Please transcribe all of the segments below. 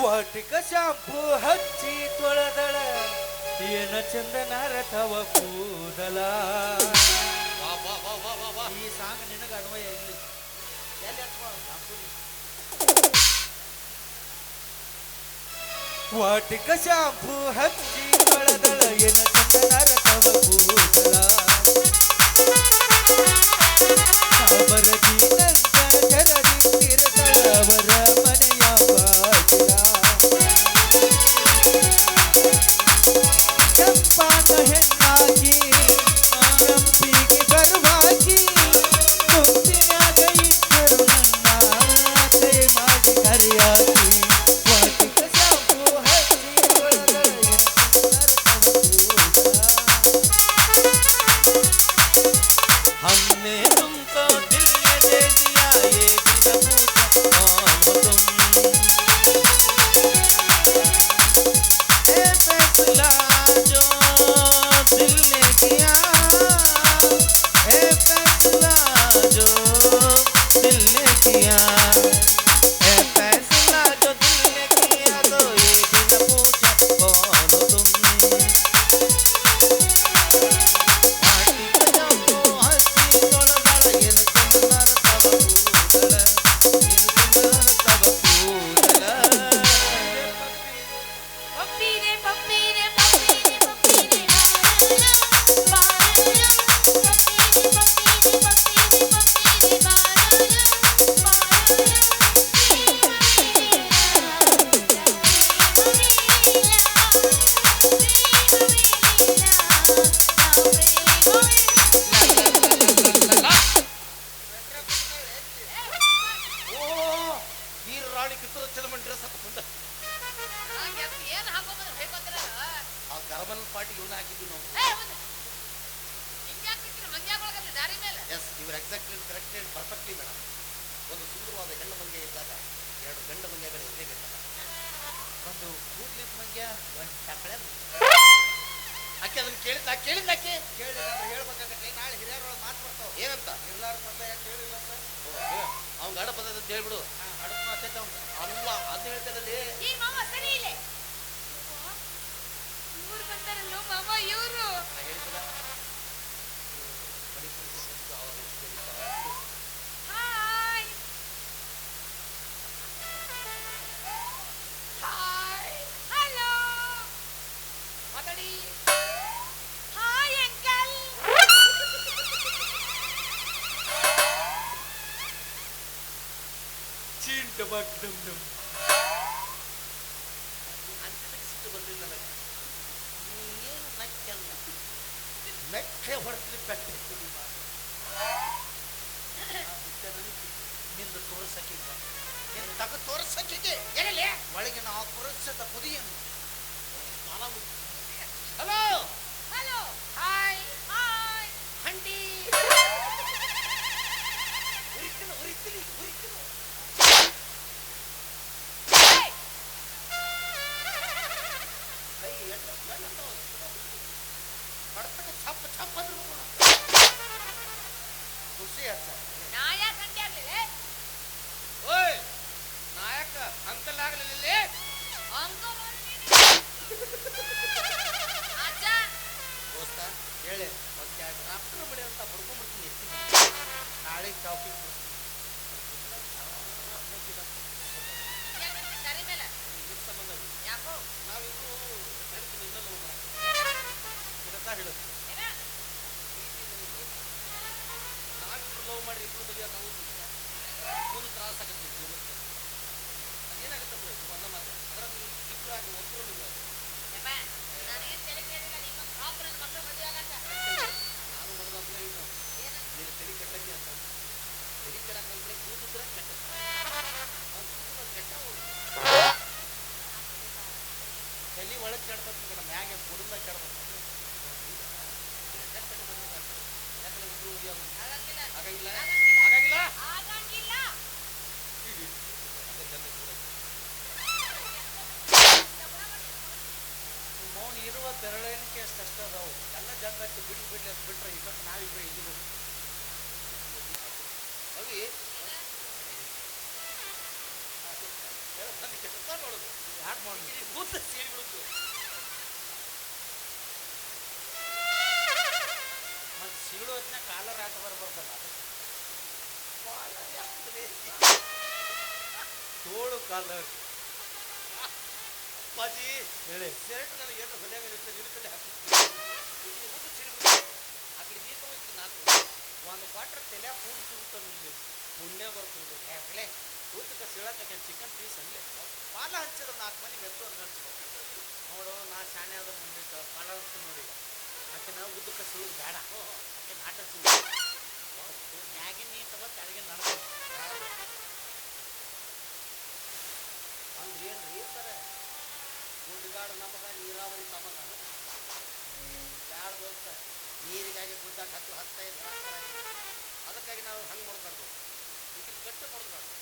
ವಾಟಿಕ shampoo ಹಚ್ಚಿ ತೊಳೆದಳ. ಏನ ಚಂದನ ರಥವ ಕೂದಲ. ಈ ಸಾಂಗ್ ನಿನಗ ಅನ್ವಯ ಇಲ್ಲಿ ವಾಟಿಕ ಶಾಂಪು ಹಚ್ಚಿ ತೊಳೆದಳ. ಏನ ಚಂದನ ರಥವ ಕೂದಲ. ಸಾಬರದಿ ನಂದ ಜನದಿ ಹೇಳ್ಬಿಡು at the pudiyam. Malamu. ತ್ರಾಸಾಗತ್ತೆ ಜೀವನಕ್ಕೆ ಏನಾಗುತ್ತೆ ಅಂದ್ರೆ ಒಂದು ಮಾತು ಅದರಲ್ಲಿ ಇಬ್ಬರಾಗಿ ಒಬ್ಬರು ಹುಡುಗಿ ಕೆಲಸ ಮಾಡೋದು ಯಾಕೆ ಮಾಡೋದು ಕೂತ ತೋಳು ಕಾಲರ್ ಅಪ್ಪಾಜಿ ಹೇಳಿ. ಶರ್ಟ್ ನನಗೆ ಏನು ಹೊಲಿಯಾಗಿರುತ್ತೆ ನಿನ್ನ ಕಡೆ ಹಾಕಿ ಕ್ವಾಟ್ರ್ ತಲೆ ಸಿಗುತ್ತ ಇಲ್ಲಿ ಪುಣ್ಯ ಬರ್ತದೆ. ಏ ಬಿಳೆ ಊಟಕ್ಕೆ ಸೀಳಕ್ಕೆ ಚಿಕನ್ ಪೀಸ್ ಅಲ್ಲಿ ಪಾಲ ಹಚ್ಚಿದ್ರೆ ನಾಲ್ಕು ಮಂದಿ ಮೆತ್ತು ಅಂತ. ಹಂಚ್ಬೇಕು ನೋಡು, ನಾ ಶಾಣೆ ಆದ ಮುಂದೆ ಪಾಲ ಹಚ್ಚಿ ನೋಡಿ. ಆಕೆ ನಾವು ಉದ್ದಕ್ಕೆ ಸೀಳು ಬೇಡ. ಆಕೆ ನಾಟ ಸುಳ್ಳು ಮ್ಯಾಗಿನ ನೀ ತಗೋ ಕೆಳಗೆ ನನಗೆ ಅಂದ್ರೆ ರೀ ಸರ ಗುಡ್ಗಾಡು ನಮಗ ನೀರಾವರಿ ತಮಗ. ಯಾರು ದೋಸ್ತ ನೀರಿಗಾಗಿ ಗುಡ್ಡಾಗ ಹತ್ತು ಹತ್ತೈದು ಅದಕ್ಕಾಗಿ ನಾವು ಹಂಗೆ ಮಾಡಬಾರ್ದು. ಇದಕ್ಕೆ ಗಟ್ಟ ಮಾಡಬಾರ್ದು.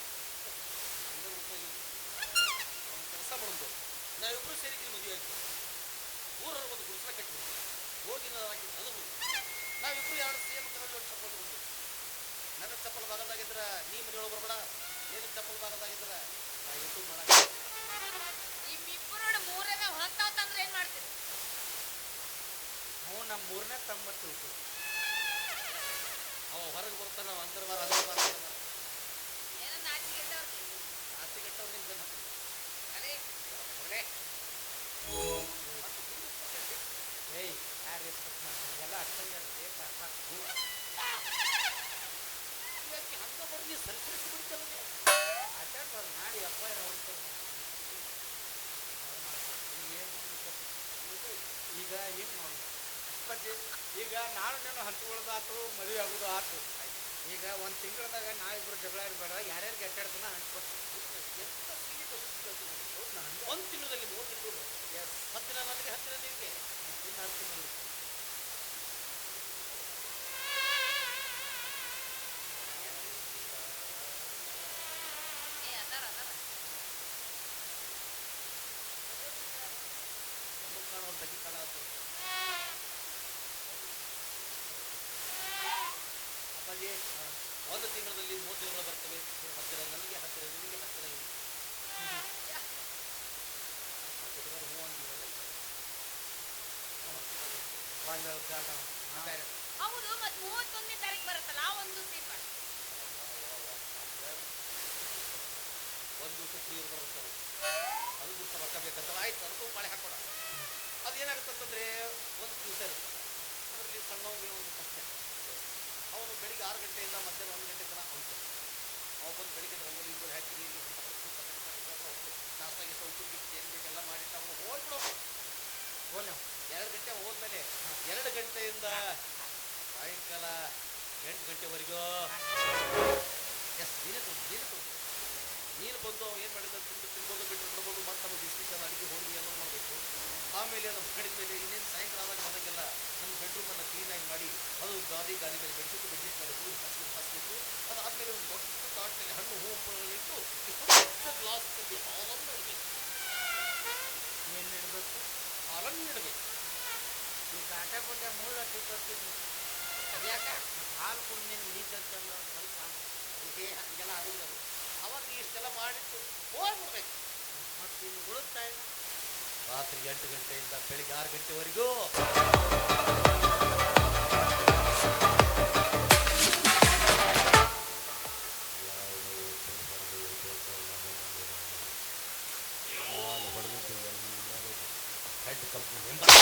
ಹಂಗೆ ಉಪಯೋಗ ಒಂದು ಕೆಲಸ ಮಾಡೋದು ನಾವಿಬ್ಬರು ಸೇರಿ ಮದುವೆ ಆಗಿ ಊರಲ್ಲಿ ಒಂದು ಗುಡಿಸಲ ಕಟ್ಬಿಡ್ತು ಹೋಗಿ ಹಾಕಿ ಅದು ನಾವಿಬ್ಬರು ಎರಡು ಸೇಮ್ ಜೋಡಿ ಚಪ್ಪಲ್ ತಗೊಂಡು ನನ್ನ ಚಪ್ಪಲ್ ಬಾರದಾಗಿದ್ರೆ ನೀ ಮನೆಯೊಳಗೆ ಬರಬೇಡ. ನೀನು ಚಪ್ಪಲ್ ಬಾರದಾಗಿದ್ರೆ ನಾ ಯೂಟ್ಯೂಬ್ ಮಾಡಕ್ಕೆ ನಿಮ್ಮಿಬ್ಬರು ಮೂರನೇ ಹೊಂತಾವ್ತಂದ್ರೆ ಏನು ಮಾಡ್ತೀರಿ? ಅವು ನಮ್ಮ ಮೂರನೇ ತಮ್ಮ ತಿಳ್ಕೊ. ಅವ ಹೊರಗೆ ಬರ್ತಾನ ಅಂದ್ರ ಬಾರ ಅದ್ರ ಬಾರ ಏಯ್ ಯಾರು ರೆಸ್ಪೆಕ್ಟ್ ಮಾಡಿ ಹಂಗೆಲ್ಲ ಅಷ್ಟಂಗೆ ರೇಟ್ ಹ್ಞೂ. ಯಾಕೆ ಹಂಗ ಬರ್ಲಿ ಸರಿಪಡಿಸಿ ಬಿಡ್ತಲ್ಲ ಅಟೆಂಡ್ ಅವ್ರು ಮಾಡಿ ಎಫ್ ಐ ಹೊಡ್ತಾರೆ ಈಗ ಏನು ನೋಡಿ ಮತ್ತೆ ಈಗ ನಾನು ನೀನು ಹಂಚ್ಕೊಳ್ಳೋದು ಆತು ಮದುವೆ ಆಗೋದು ಆತು. ಈಗ ಒಂದು ತಿಂಗಳದಾಗ ನಾವಿಬ್ರು ಜಗಳ ಇರಬೇಡ ಯಾರ್ಯಾರಿಗೆ ಅಟ್ಟಾಡ್ತಾನ ಹಂಚ್ಕೊಡ್ತೀನಿ ಎಂತ ಸೀಮಿತ ಬುದ್ಧಿ ಒಂದ್ ತಿಂಗಳಲ್ಲಿ ಮೂರು ತಿಂಗಳು. ಎಸ್ ಹತ್ತು ದಿನ ನನಗೆ ಹತ್ತು ದಿನ ನಿನಗೆ ಅಪ್ಪಾಜಿ ಒಂದು ತಿಂಗಳಲ್ಲಿ ಮೂರು ತಿಂಗಳು ಬರ್ತವೆ. ಹತ್ತಿರ ನನಗೆ ಹತ್ತಿರ ನಿಮಗೆ ಹತ್ತಿರ ಅದೇನಾಗುತ್ತಂತಂದ್ರೆ ಹೂ ಒಂದು ಜಾಗ ಹೌದು ಮತ್ತೆ ಮೂವತ್ತೊಂದನೇ ತಾರೀಕು ಬರುತ್ತಲ್ಲ ಆ ಒಂದು ಮಾಡಿ. ಒಂದು ದಿವಸ ಬರುತ್ತೆ. ಅದು ದಿವಸ ರೊಕ್ಕ ಬೇಕಂತ ಆಯ್ತು ಅದಕ್ಕೂ ಮಳೆ ಹಾಕೋಣ ಅದು ಏನಾಗುತ್ತೆ ಅಂತಂದ್ರೆ ಒಂದು ದಿವಸ ಇರುತ್ತೆ. ಅದರಲ್ಲಿ ಸಣ್ಣ ಒಂದು ಕಷ್ಟ. ಅವನು ಬೆಳಿಗ್ಗೆ ಆರು ಗಂಟೆಯಿಂದ ಮಧ್ಯಾಹ್ನ ಒಂದು ಗಂಟೆ ತನಕ ಅವನು ಅವ ಬಂದು ಬೆಳಿಗ್ಗೆ ರಂಗೋಲಿ ಗಿಂಗೋಲಿ ಹಾಕಿ ನೀರು ನಾಷ್ಟ ಎಲ್ಲ ಉಪ್ಪು ಗಿಟ್ಟು ಏನು ಬೇಕೆಲ್ಲ ಮಾಡಿಟ್ಟು ಅವನು ಹೋಗ್ಬಿಡೋ. ಹೋಗ್ಲಿ ಎರಡು ಗಂಟೆ ಹೋದ್ಮೇಲೆ ಎರಡು ಗಂಟೆಯಿಂದ ಸಾಯಂಕಾಲ ಎಂಟು ಗಂಟೆವರೆಗೂ. ಎಸ್ ನೀನು ತುಂಬ ನೀನೇ ತುಂಬ ನೀನು ಬಂದು ಅವ್ನು ಏನು ಮಾಡಿದ ತಿಂದು ತಿನ್ಬೋದು ಬಿಟ್ಟು ಬಿಡ್ಬೋದು ಮತ್ತೆ ಬಿಸಿ ಬಿಸಿ ಅಡುಗೆ ಹೋಳಿಗೆ ಎಲ್ಲ ಮಾಡಬೇಕು. ಆಮೇಲೆ ಅದು ಮಾಡಿದ ಮೇಲೆ ಇನ್ನೇನು ಸಾಯಂಕಾಲ ಆದಾಗ ಬಂದಂಗೆಲ್ಲ ಬೆಡ್ರೂಮನ್ನು ಕ್ಲೀನಾಗಿ ಮಾಡಿ ಅದು ಗಾದಿ ಗಾದಿ ಮೇಲೆ ಬೆಡ್ಶೀಟ್ ಬೆಡ್ಶೀಟ್ ಮೇಲೆ ಹೂವು ಹಾಸಿಗೆ ಹಾಸಬೇಕು ಅದಾದಮೇಲೆ ಒಂದು ದೊಡ್ಡ ಕಾಟ್ನಲ್ಲಿ ಹಣ್ಣು ಹೂವು ಹಂಪಲುಗಳಿಟ್ಟು ದೊಡ್ಡ ಗ್ಲಾಸ್ ತಂದು ಹಾಲನ್ನು ಇಡಬೇಕು. ಏನು ಇಡಬೇಕು? ಹಾಲನ್ನು ಇಡಬೇಕು. ಈ ಕಾಟೆ ಪುಟ್ಟ ಮೂಲ ತಿಳ್ಕೊತಿದ್ವಿ ಅದ್ಯಾಕೆ ಹಾಲು ಕುಡಿದು ನಿನ್ಗೆ ನೀಚಂತಂದ್ರೆ ಸ್ವಲ್ಪ ಹೀಗೆ ಹಂಗೆಲ್ಲ ಆಗಿಲ್ಲ ಅವಾಗ ಇಷ್ಟೆಲ್ಲ ಮಾಡಿಟ್ಟು ಹೋಗ್ಬಿಡ್ಬೇಕು. ಮತ್ತು ಇನ್ನು ಉಳಿತಾಯ ರಾತ್ರಿ ಎಂಟು ಗಂಟೆಯಿಂದ ಬೆಳಿಗ್ಗೆ ಆರು ಗಂಟೆವರೆಗೂ. ಹೆಡ್ ಕಂಪ್ನಿ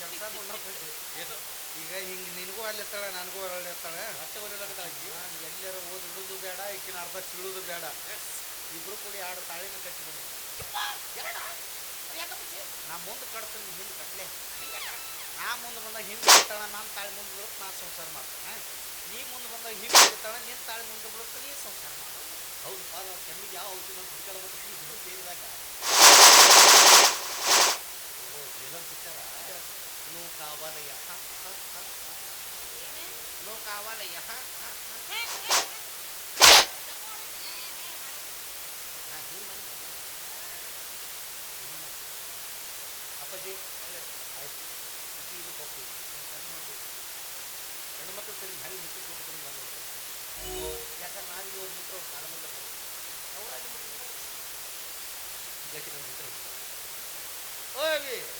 ಕೆಲಸ ಮುಂದೆ ಈಗ ಹಿಂಗೆ ನಿನಗೂ ಅಲ್ಲಿ ಇರ್ತಾಳೆ ನನಗೂ ಅಲ್ಲಿ ಇರ್ತಾಳೆ. ಮತ್ತೆ ಒಳ್ಳೆದಾಗತ್ತಾಳ ನಾನು ಎಲ್ಲರ ಓದಿ ಇಡುದು ಬೇಡ ಈಕಿನ ಅರ್ಧ ಸಿಳುದು ಬೇಡ. ಇಬ್ರು ಕೂಡಿ ಎರಡು ತಾಳಿನ ಕಟ್ಟಿಬಿಡಿ? ನಾ ಮುಂದೆ ಕಟ್ತೀನಿ ಹಿಂದೆ ಕಟ್ಲೆ. ನಾ ಮುಂದೆ ಬಂದಾಗ ಹಿಂದೆ ಬಿಡ್ತಾಳ ನಾನು ತಾಳಿ ಮುಂದೆ ಬಿಡುತ್ತೆ ನಾ ಸಂಸಾರ ಮಾಡ್ತಾನೆ. ನೀ ಮುಂದೆ ಬಂದಾಗ ಹಿಂದೆ ಬಿಡ್ತಾಳ ನಿನ್ನ ತಾಳಿ ಮುಂದೆ ಬಿಡುತ್ತೆ ನೀ ಸಂಸಾರ ಮಾಡ ಹೌದು ಕಣ್ಣಿಗೆ ಯಾವ ಔಷಧ ಈ ಹುಡುಗ ಸೇರಿದಾಗ ಓ ಲೋಕಾವಲಯ. ಹ್ಮ್. ಅಪ್ಪಾಜಿ ಆಯ್ತು ಇದು ಇದು ಹೆಣ್ಣು ಮಕ್ಕಳು ಸರಿ ಹೆಂಗೆ ಮುಟ್ಟಿ ಕೊಟ್ಟು ನಾನು ಯಾಕಂದ್ರೆ ನಾವೀಗ ಅವ್ರು ಮುಟ್ಟರು ಕಾಲ ಮುಂದೆ ಅವರಾಗಿ ಮುಟ್ಟಿದ್ರು ಗಟ್ಟಿ ನನ್ನ ಜೊತೆ ಓಯ್ ಅವಿ ಏನು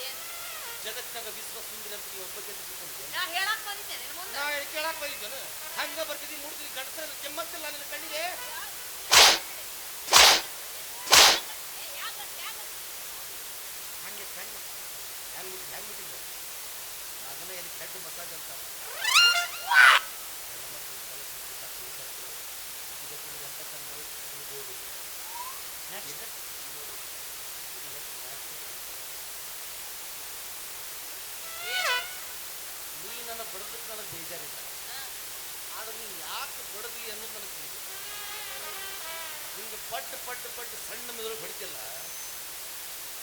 ಏನ್? ಜಗತ್ತಿನಾಗ ವಿಶ್ವ ಸುಂದರಿ ಅಂತ ನೀವು ಒಬ್ಬಕ್ಕೆ ತಿಳ್ಕೊಂಡಿದ್ದೆ ನಾ ಹೇಳಕ್ ಬಂದಿದ್ದೆ ನಿನ್ ಮುಂದೆ. ನಾ ಹೇಳಿ ಕೇಳಕ್ ಬಂದಿದ್ದೇನೆ. ಹಂಗ ಬರ್ತಿದ್ದಿ ಮುಡ್ತಿದ್ದಿ ಗಂಡಸರ ಕೆಮ್ಮತ್ತಿಲ್ಲ ನನ್ನ ಕಣ್ಣಿಗೆ? ಹಂಗೆ ಕಣ್ಣು. ಹೆಂಗ್ ಮುಟ್ಟಿ ಹೆಂಗ್ ಅದನ್ನ ಎಲ್ಲಿ ಹೆಡ್ ಮಸಾಜ್ ಅಂತ. ಹೆಣ್ಣು ಪಟ್ಟು ಪಟ್ಟು ಪಟ್ಟು ಸಣ್ಣ ಮೆದುಳು ಹೊಡಿತಿಲ್ಲ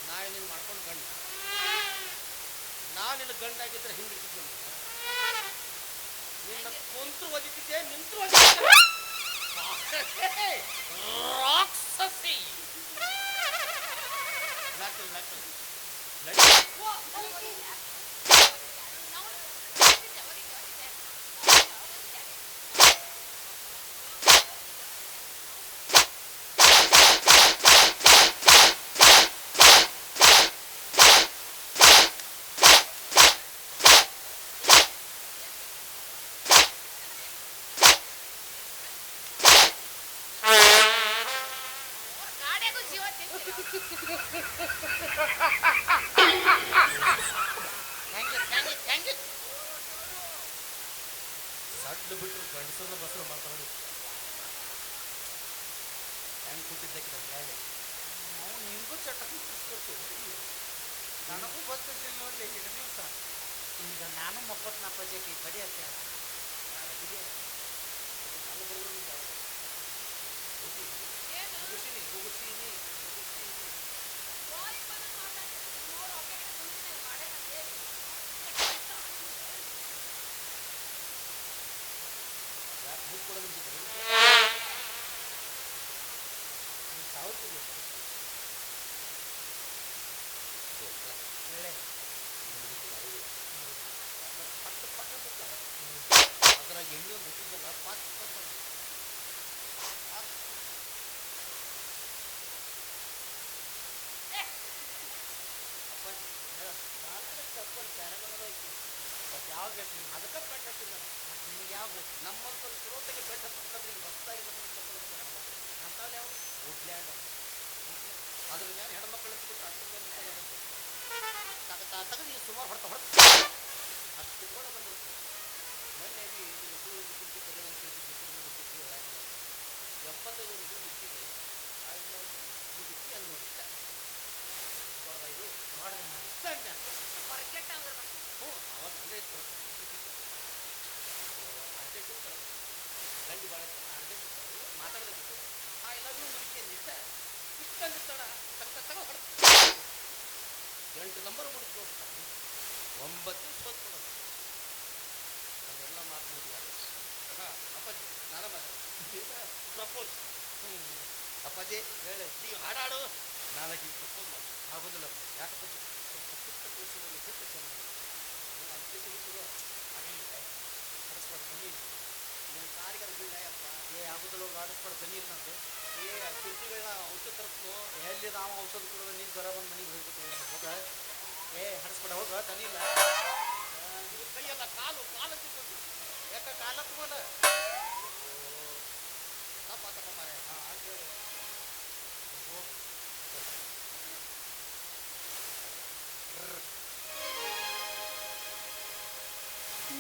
ನಾಯಿ ನಿನ್ನ ಮಾಡ್ಕೊಂಡು ಗಂಡ. ನಾನು ನಿನ್ನ ಗಂಡಾಗಿದ್ರೆ ಹಿಂಗೆ ನಿನ್ನ ಕುಂತ್ರು ಒದಿತಿದ್ದೆ ನಿಂತ್ರು ರಾಕ್ಷಸಿ! ನಕಲ್ ಸಡ್ಲು ಬಿಟ್ಟು ಗಂಡಸರನ್ನ ಬಸರು ಮಾತಾಡಿ ಹೆಂಗ್ ಕೂತಿದ್ದಕ್ಕೆ ನನ್ನ ಮ್ಯಾಲೆ ನಾವು ನಿಂಗೂ ಚಟಕ ನನಗೂ ಗೊತ್ತಿಲ್ಲ ನೋಡ್ಲಿ ಎರಡು ದಿವಸ ಈಗ ನಾನು ಮಪ್ಪತ್ ನಾಪಜೆಗೆ ಕಡಿ ಹತ್ತೆ ಅದಕ್ಕೆ ನನ್ನ ಬರೋದು ನೀನು ಬಾಳ ಹೋಗಿ ಏನು ಮುಗಿಸಿನಿ ಮುಗಿಸಿನಿ ಮುಗಿಸಿನಿ ಬಾಯಿ ಬಂದು ಮಾತಾಡ್ತೀನಿ ನೋಡು ಒಬ್ಬ ಕಡೆ ಸುಮ್ಮನೆ ಮಾಡೇ ಬಂದೆ ಯಾಕೆ ಮುಟ್ಟು ಕೊಡೋದು ಅಂತಿದ್ರು ನೀನು ಸಾವ್ತಿಲ್ಲ ಒಳ್ಳೆ ಅದ್ರಾಗ ಎಣ್ಣೆ ಒಂದು ಹುಟ್ಟಿದ್ದಲ್ಲ ಪಾತ್ ಪಾತ್ ಅಂತ. ಅಪ್ಪ ಹೇಳ ಸಾಕಷ್ಟು ಚಪ್ಪಲ್ ಕ್ಯಾರಮಲ್ ಐತಿ ಮತ್ತೆ ಯಾವ ಬೇಕು ನಿಮ್ಗೆ ಅದಕ್ಕೆ ಪೆಟ್ಟಿಲ್ಲ ಮತ್ತೆ ನಮ್ಮಂತ ಶ್ರೋತೆಗೆ ಬೆಟ್ಟ ಬಂದ ಚಪ್ಪಲ್ ಅಂತಾವ್ ಯಾವ ವುಡ್ಲ್ಯಾಂಡ್ ಅದ್ರ ಮೇಲೆ ಹೆಣ್ಮಕ್ಳು ತಗದು ಸುಮಾರು ಹೊಡ್ತಾ ಹೊಡ್ತಾ. ಅಷ್ಟು ಕೂಡ ಬಂದಿರುತ್ತೆ. ಮೊನ್ನೆ ಬಿ ಇದು ಬಿಸಿಲು ಬಿಸಿಲು ಹೇಳಾಗಿಲ್ಲ ಎಂಬತ್ತೈದು ಉದ್ದು ಬಿಟ್ಟಿದೆ ಇದು ಬಿಸಿ ಅಲ್ಲಿ ನೋಡಿ ಇಷ್ಟ ನೋಡ್ದ ಇದು ನೋಡ್ರಿ ನಾನು ಇಷ್ಟ ಅನ್ನ ಹೊರಗೆಟ್ಟ ಅಂದ್ರೆ ಹ್ಞೂ ಅವಾಗ ಹಂಗೆ ಇತ್ತು ಅರ್ಜೆಂಟ್ ಇತ್ತು ಗಂಡಿ ಭಾಳ ಅರ್ಜೆಂಟ್ ಇತ್ತು ಮಾತಾಡೋದಕ್ಕೆ ಐ ಲವ್ ಯು ಮುಗಿತೀನಿ ಇಷ್ಟ ಇಷ್ಟ ಅಂದಿತ್ತಣ ತಗ ತಗ ಹೊಡ ಎಂಟು ನಂಬರ್ ಮುಗಿದು ತೋರಿಸ್ತಾರೆ ಒಂಬತ್ತು ದಿವಸ ಹೊತ್ತು ಅದೆಲ್ಲ ಮಾತು ಮುಗಿಯ ಹಾಂ ಅಪ್ಪಾಜಿ ನಾನ ಪ್ರಪೋಸ್ ಹ್ಞೂ ಅಪ್ಪಾಜಿ ಹೇಳಿ ನೀವು ಹಾಡಾಡು ನಾಲ್ಕು ಪ್ರಪೋಸ್ ಮಾಡಿ ಆಗೋದಿಲ್ಲ ಯಾಕಪ್ಪ ಸ್ವಲ್ಪ ಪುಟ್ಟ ಕೂಸಿನಲ್ಲಿ ಪುಟ್ಟ ಚೆನ್ನಾಗಿ ಅದಕ್ಕೆ ಸಿಗುತ್ತದೋ ಹಾಗೇನಿಲ್ಲ ಹರಿಸ್ಬಾರ್ದು ಬನ್ನಿ ನೀವು ಕಾರಿಗಾರ ಬೀಳಪ್ಪ ಏ ಆಗುದಿಲ್ಲ ಆಡಿಸ್ಬೇಡ ಬನ್ನಿ ಇಲ್ಲ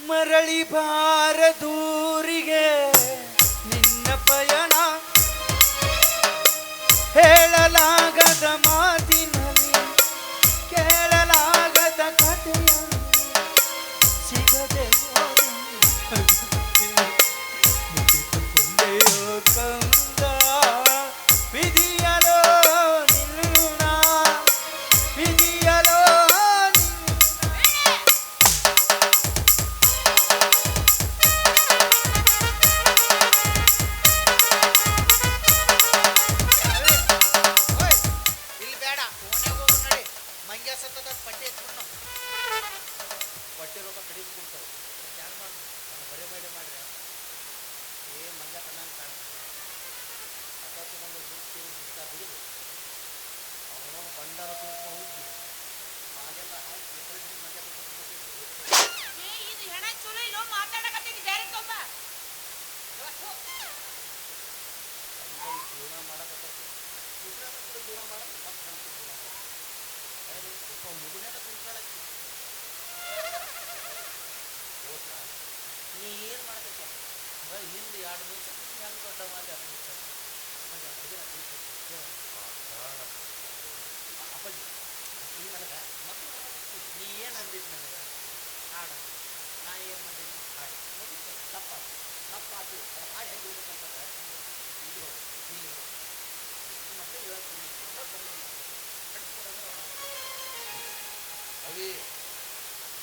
ನಂದು ಬಾರ ದೂರಿಗೆ ಮರಳಿ ನಿನ್ನ ಪಯಣ ಹೇಳಲಾಗದ ಮಾತಿನಲ್ಲಿ ಪಟ್ಟಿ ರೊಕ್ಕ ಕಡಿಮೆ ಕೊಡ್ತಾವೆ ಹ್ಯಾಂಗ ಮಾಡಿ ನಾನು ಬರೀ ಬರೀ ಮಾಡ್ರಿ ಏ ಮಂಗ್ಯ ಕಣ್ಣಂಗೆ ಕಾಣ್ತದೆ ಅಪ್ಪ ತಗೊಂಡು ದುಡ್ಡು ಹಿಡ್ಕ ಬಿಡಿದು ಅವನು ಬಂಡಾರ ತೂಕ ಹೋಗಿ ಹಾಗೆಲ್ಲ ಹಾಕಿ ಮಂಗ್ಯ ಏ ಇದು ಹೆಣ ಚಲೋ ಇಲ್ಲೋ ಮಾತಾಡಕತ್ತೀನಿ ಬೇರೆ ಹಂಗಾಗಿ ಜೀವನ ಮಾಡಕತ್ತ ಜೀವನ ಮಾಡಕ್ಕೆ ಮತ್ತೆ ಜೀವನ ಮಾಡಕ್ಕೆ ಸ್ವಲ್ಪ ಮುಗುನ್ಯಾಗ ಕುಂತ್ಕೊಳಕ್ಕೆ ಹೋದ್ರಾ ನೀ ಏನು ಮಾಡಕತ್ತ ಬರೀ ಹಿಂದೆ ಎರಡು ದಿವಸ ಹೆಂಗೆ ದೊಡ್ಡ ಮಾಡಿ ಎರಡು ದಿವಸ ನಾ ನನಗೆ ಏನು ಅಂದಿದ್ದು ನನಗೆ ಹಾಡು ನಾ ಏನು ಮಾಡಿದ್ದೀನಿ ಹಾಡು ಮುಗಿತು ತಪ್ಪಾತು ತಪ್ಪಾತು ಹಾಡು ಹೆಂಗೆ ಇರ್ಬೇಕಂತಂದ್ರೆ ಇಲ್ಲಿ ಇಲ್ಲಿ ಮತ್ತೆ ಹೇಳ್ತೀನಿ ಅವಿ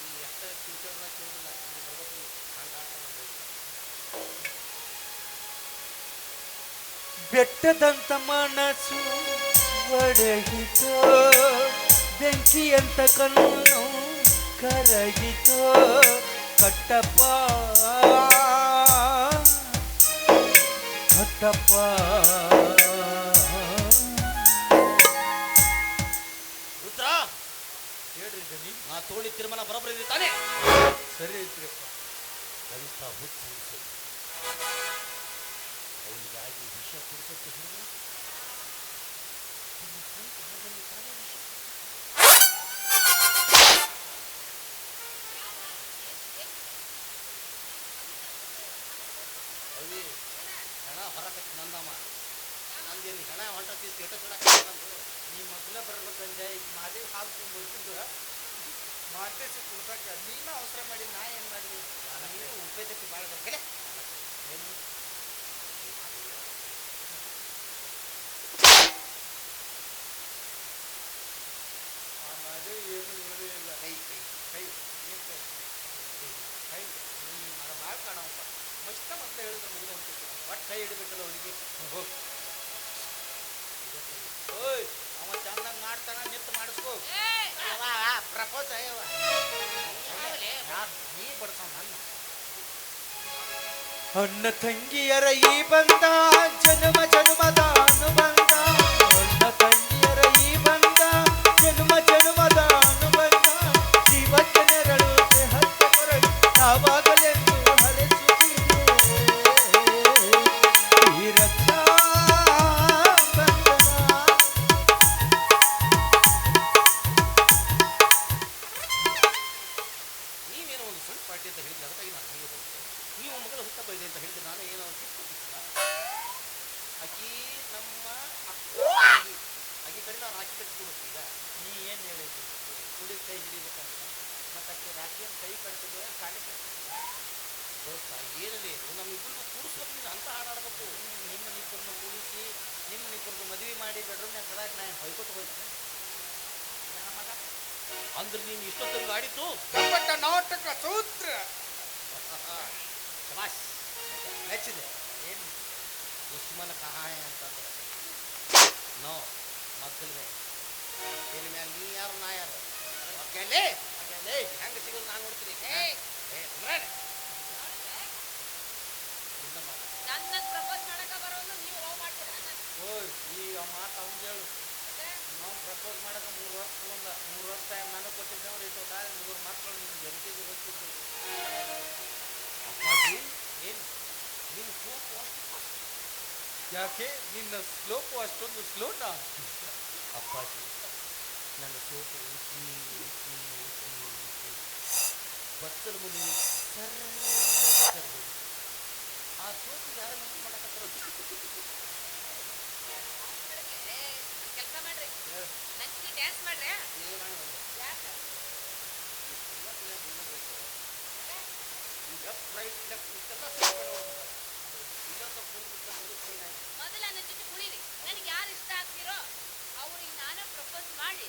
ಈ ಎಷ್ಟ ಫ್ಯೂಚರ್ನ ಕೇಳಿಲ್ಲ ಇಲ್ಲಿ ಬರ್ಬೇಕು ಹಂಗೆ ಆಟ ಬಂದೈತಿ ಬೆಟ್ಟದಂತ ಮನಸ್ಸು ಒಡಗಿತೋ ಬೆಂಕಿಯಂತ ಕಣ್ಣು ಕರಗಿತೋ. ಕಟ್ಟಪ್ಪ. ಕಟ್ಟಪ್ಪ. ರುದ್ರ ಹೇಳ್ರಿ ಜನಿ ನಾ ತೋಳಿ ತೀರ್ಮಾನ ಬರೋಬ್ಬರಿ ಇದೆ ತಾನೇ. ಸರಿ ಐತ್ರಿಪ್ಪ. ಎಂಥ ಹುಚ್ಚು. ನೀ ಮೊದಲ ಅವಸರ ಮಾಡಿ ನಾ ಏನ್ ಮಾಡ್ಲಿ ನೀನು ಉಪಯೋಗಕ್ಕೆ ಭಾಳ ಬೇಕಲೆ ಏನು ಆ ಮಾದೇವಿ ಏನು ಹೇಳೇ ಇಲ್ಲ ಕೈ ಕೈ ಕೈ ಏನ್ ಕೈ ಕೈ ನೀ ಮರ ಭಾಳ ಕಾಣವಪ್ಪ ಮಸ್ತ ಮೊದಲು ಹೇಳಿದ್ರೆ ಮುಗಿದ ಹೊಂಟಿತ್ತು ಒಟ್ಟು ಕೈ ಹಿಡಿಬೇಕಲ್ಲ ಅವನಿಗೆ ಹೋಗಿ ಓಯ್ ಅವ ಚಂದಂಗ ಮಾಡ್ತಾನ ನಿತ್ತು ಮಾಡಿಸ್ಕೋ. ಪ್ರಪೋಸ್ ಅಯ್ಯವ ನೀ ಬಡ್ತಾವ ನನ್ನ ಅಣ್ಣ ತಂಗಿಯರ ಈ ಬಂದ ಜನ್ಮ ಜನ್ಮದ ರಾಖಿಯನ್ನು ಕೈ ಕಟ್ತಿದ್ದೆ ಕಟ್ತಿದ್ದೆ ದೋಸ್ತ ಏನಲ್ಲಿ ನಮ್ಮಿಬ್ಬರಿಗೂ ಕೂಡಿಸ್ಬೇಕು ನೀನು ಅಂತ ಹಾಡಾಡ್ಬೇಕು ನಿಮ್ಮನ್ನಿಬ್ಬರನ್ನು ಕೂಡಿಸಿ ನಿಮ್ಮನ್ನಿಬ್ಬರನ್ನು ಮದುವೆ ಮಾಡಿ ಬೆಡ್ರೂಮ್ನಾಗ ಕಡಾಕ್ ನಾನು ಹೊಯ್ಕೊಟ್ಟು ಹೋಗ್ತೇನೆ. ಮಗ? ಅಂದ್ರೆ ನೀನು ಇಷ್ಟೊತ್ತಿಗೆ ಆಡಿದ್ದು ಕಪಟ ನಾಟಕ ಸೂತ್ರ. ಮೆಚ್ಚಿದೆ. ಏನು? ದುಷ್ಮನ ಕಹಾಯ ಅಂತಂದ್ರೆ. ನೋ ಮಕ್ಕಳಿಗೆ ಇನ್ ಮ್ಯಾಲ ನೀ ಯಾರು ನಾ ಯಾರು? ಓಕೆ ಹೆಂಗೆ ಸಿಗೋದು ನಾನು ನೋಡ್ತೀನಿ. ನಿನ್ನ ಮಾತು ನನ್ನ ನನ್ನ ಈಗ ಅವ್ನು ಹೇಳು ನಾವು ಪ್ರಪೋಸ್ ಮಾಡಕ್ಕೆ ಮೂರು ವರ್ಷ ಒಂದು ಮೂರು ವರ್ಷ ಟೈಮ್ ನನಗೆ ಕೊಟ್ಟಿದ್ದೆ ಅವ್ರು ಇಟ್ಟು ತಾಳೆ ಮೂರು ಮಕ್ಕಳು ನಿಮ್ಗೆ ಎಲ್ ಕೆ ಜಿ ಹೋಗ್ತಿದ್ರು. ಅಪ್ಪಾಜಿ ಏನು? ನೀನು ಸೋಪು ಅಷ್ಟು fast. ಯಾಕೆ? ನಿನ್ನ ಸ್ಲೋಪ್ ಅಷ್ಟೊಂದು ಸ್ಲೋಟ ಅಪ್ಪಾಜಿ ನನ್ನ ಸ್ಲೋಪ್ ಉಜ್ಜಿ ಉಜ್ಜಿ ಭಕ್ತರ ಮುಂದೆ ಆ ಸೋತು ಯಾರು ಮಾಡಕತ್ತಾರ ಕೆಲಸ ಮಾಡ್ರಿ. ಡ್ಯಾನ್ಸ್ ಮಾಡ್ರಿ ಲೆಫ್ಟ್ ರೈಟ್ ಮೊದಲ ನನ್ನ ಜೊತೆ ನನಗೆ ಯಾರು ಇಷ್ಟ ಆಗ್ತಿರೋ ಅವ್ರಿಗೆ ನಾನೇ ಪ್ರಪೋಸ್ ಮಾಡಿ.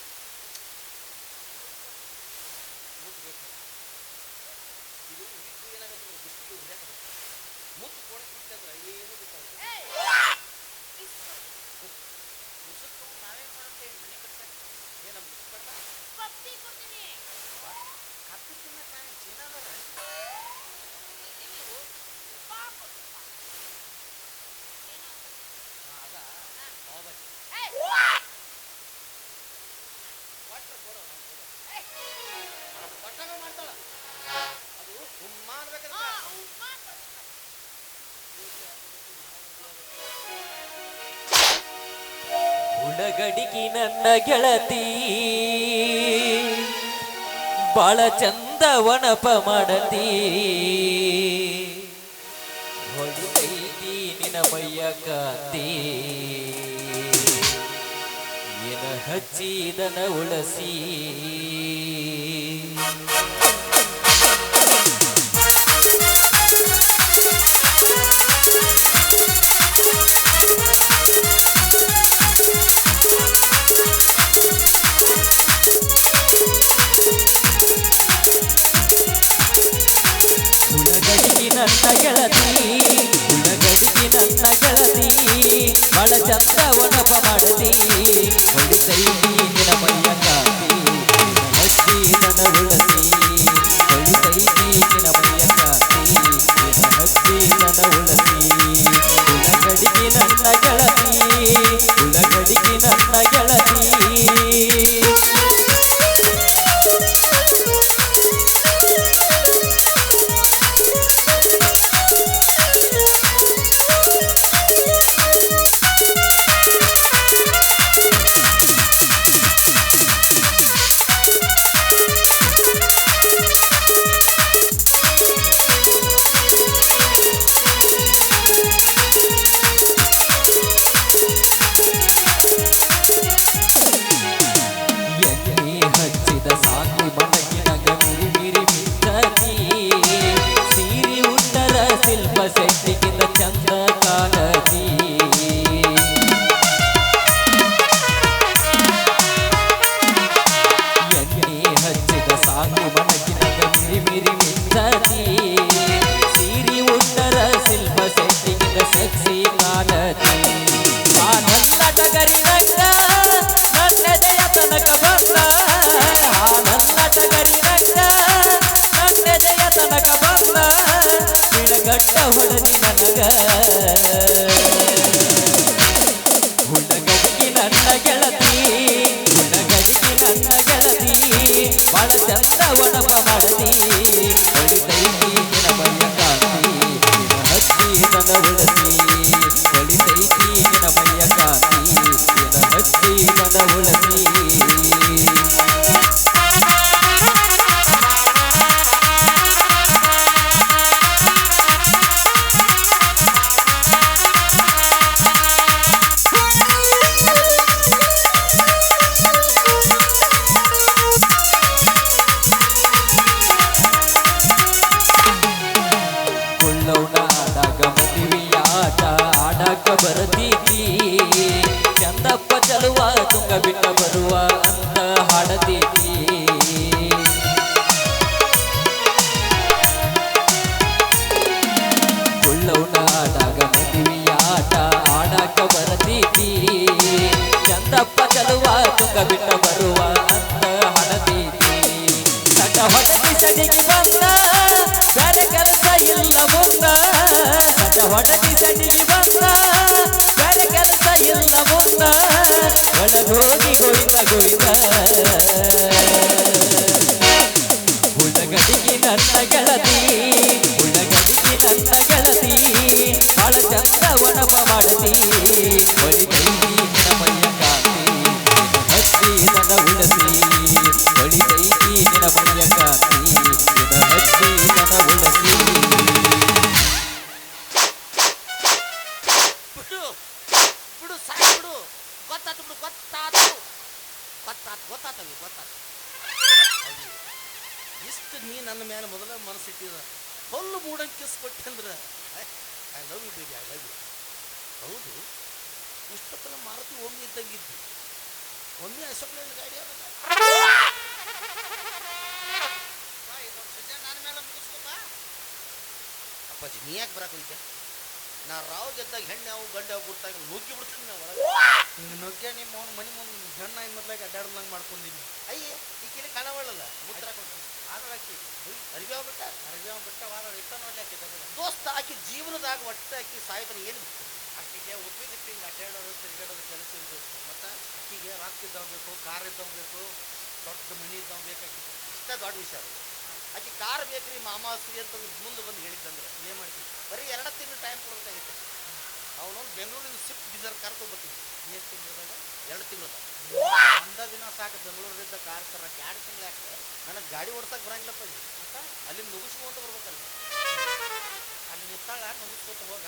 ಮುತ್ತು ಕೊಡಿಸ್ಬಿಟ್ಟಂದ್ರೆ ಏನು ಗೊತ್ತಾಗ ಗಡಿಕಿ ನನ್ನ ಗೆಳತಿ. ಬಾಳ ಚಂದ ವನಪ ಮಾಡತಿ. ಹೊಡಿತೈತಿ ನಿನ ಮೈಯ ಕಾತಿ. ಏನ ಹಚ್ಚಿದನ ಉಳಸಿ. ಕಾಂತಿ ಕಾಲತಿ ಆ ನನ್ನ ಟಗರಿ ರಂಗ ನನ್ನದೆಯ ತನಕ ಬಂದ. ಆ ನನಗ. ಉಳ್ಳಗಡಿಗೆ ನನ್ನ ಗೆಳತಿ ಉಳ್ಳಗಡಿಗೆ ನನ್ನ ಗೆಳತಿ ಬಾಳ ಮಾಡತಿ. ಕೈ ನಮಯ್ಯ ಉಳಸಿ ಕುಂತ್ರಾಕ ಕುಯ್ತೆ ನಾ ರಾವ್ ಗೆದ್ದಾಗ ಹೆಣ್ಣೆ ಅವು ಗಂಡ ಯಾವ ಗುರ್ತಾಗ ನುಗ್ಗಿ ಬಿಡ್ತೀನಿ ನಾ ಒಳಗೆ. ನುಗ್ಗೆ ನಿಮ್ಮ ಅವ್ನ ಮನೆ ಮುಂದೆ ಹೆಣ್ಣು ಇನ್ ಮೊದ್ಲಾಗ ಅಡ್ಡಾಡ್ದಂಗ್ ಮಾಡ್ಕೊಂಡಿನಿ. ಅಯ್ಯ ಈಕೆಲ್ಲ ಕಾಣವಳಲ್ಲ ಕೊಟ್ಟು ಆದ್ರೆ ಆಕಿ ಅರಿವಿ ಬಿಟ್ಟ ಅರಿವಿ ಬಿಟ್ಟ ವಾರ ಇಟ್ಟ ನೋಡ್ಲಿ ಆಕಿ ದೋಸ್ತ ಆಕಿ ಜೀವನದಾಗ ಒಟ್ಟು ಆಕಿ ಸಾಯ್ತಾನೆ ಏನು ಆಕಿಗೆ ಉಪ್ಪಿ ಹಿಂಗೆ ಅಡ್ಡಾಡೋದು ತಿರುಗಾಡೋದು ಕೆಲಸ ಇದ್ದು ಮತ್ತು ಆಕಿಗೆ ರಾತ್ರಿ ಇದ್ದಾಗಬೇಕು ಕಾರ್ ಇದ್ದಾಗಬೇಕು ದೊಡ್ಡ ಮನಿ ಇದ್ದವ್ ಬೇಕಾಗಿತ್ತು. ಇಷ್ಟ ದೊಡ್ಡ ವಿಷಯ ಆಕೆ ಕಾರ್ ಬೇಕ್ರಿ ಮಾಮಾಶ್ರೀ ಅಂತ ಮುಂದೆ ಬಂದು ಹೇಳಿದ್ದಂದ್ರೆ. ಏನು ಮಾಡ್ತೀವಿ ಬರೀ ಎರಡು ತಿಂಗಳು ಟೈಮ್ ಕೊಡಬೇಕಾಗಿತ್ತು. ಅವನೊಂದು ಬೆಂಗಳೂರಿನ ಸಿಫ್ಟ್ ಡಿಸೈರ್ ಕಾರ್ ತೊಗೊಬರ್ತೀನಿ ಎಷ್ಟು ತಿಂಗಳದಾಗ? ಎರಡು ತಿಂಗಳದ. ಅಂದ ದಿನ ಸಾಕು ಬೆಂಗಳೂರಿಂದ ಕಾರ್ ತರಕ್ಕೆ ಎರಡು ತಿಂಗಳು ಯಾಕೆ? ನನಗೆ ಗಾಡಿ ಓಡ್ಸಕ್ಕೆ ಬರಂಗಿಲ್ಲಪ್ಪ ಇಲ್ಲಿ ಅಲ್ಲಿ ನುಗ್ಸ್ಕೊಂತ ಬರ್ಬೇಕಲ್ಲ ಅಲ್ಲಿ ನಿಂತಾಳ ನುಗ್ಸ್ಕೊತ ಹೋಗ.